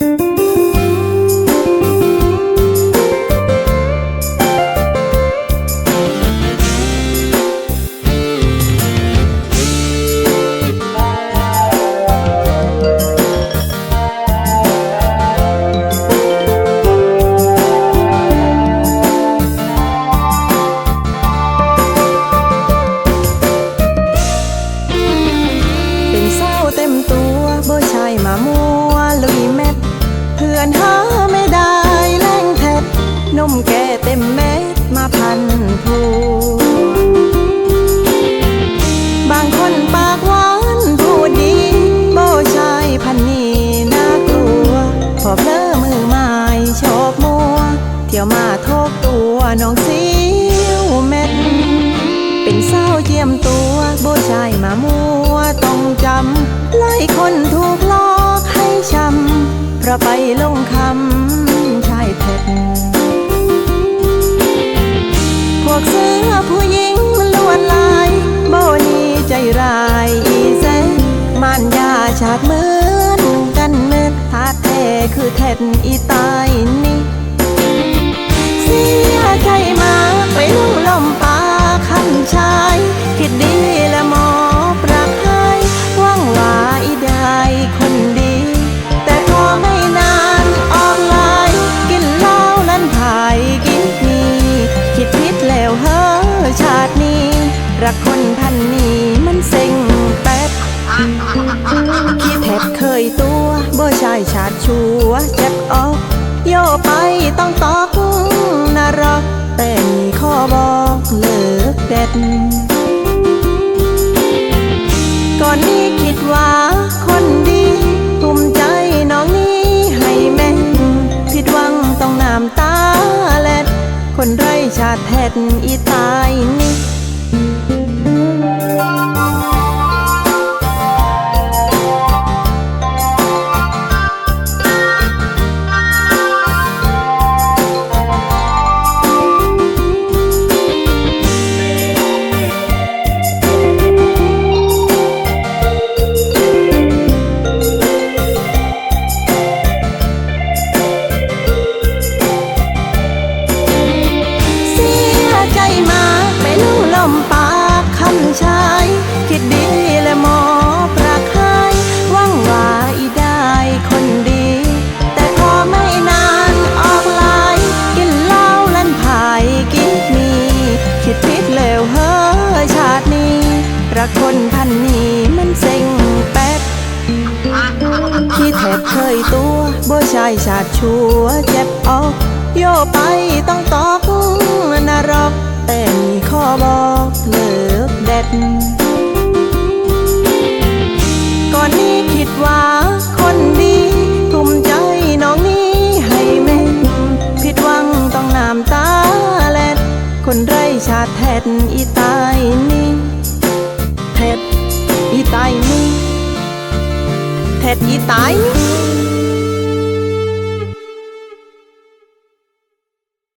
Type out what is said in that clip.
เป็ อนหาไม่ได้แรงเท็ดนมแก่เต็มเม็ดมาพันผูบางคนปากหวานพูดดีบ่ใช่พันนี้น่ากลัว พอเพลอมือไม้ชอบมัว เที่ยวมาทกตัวน้องสิวเม็ด เป็นเศร้าเจียมตัวโบชายมามัวต้องจำไล่คนถู ราะไปลงคำชายเท็ดพวกเสือผู้หญิงมันลวนลาย โบนีใจร้ายอีเซมันยาชาดเหมือนกันเมื่อทาเทคือเท็ดอีตา รักคนพันนี้มันเซ็งแป๊บคิดแทบเคยตัวบ่ชายชาติชัวเจ็บออกโยไปต้องตอกนรกแต่มีข้อบอกเลิกเด็ดก่อนนี้คิดว่าคนดีภูมิใจน้องนี้ให้แม่นผิดหวังต้องน้ำตาเล็ดคนไร้ชาติแทดอีตายนี่ รักคนพันนี้มันเซ็งแป๊บที่แทบเคยตัวบ่ชายชาติชัวเจ็บออก โยไปต้องตอกนรกแต่มีข้อบอกเลิกเด็ด ก่อนนี้คิดว่าคนดีทุ่มใจน้องนี้ให้แม่นผิดหวังต้องน้ำตาเล็ด คนไร้ชาติแทดอีตายนี่ เท็ดอีตายนี่เท็ดอีตายนี่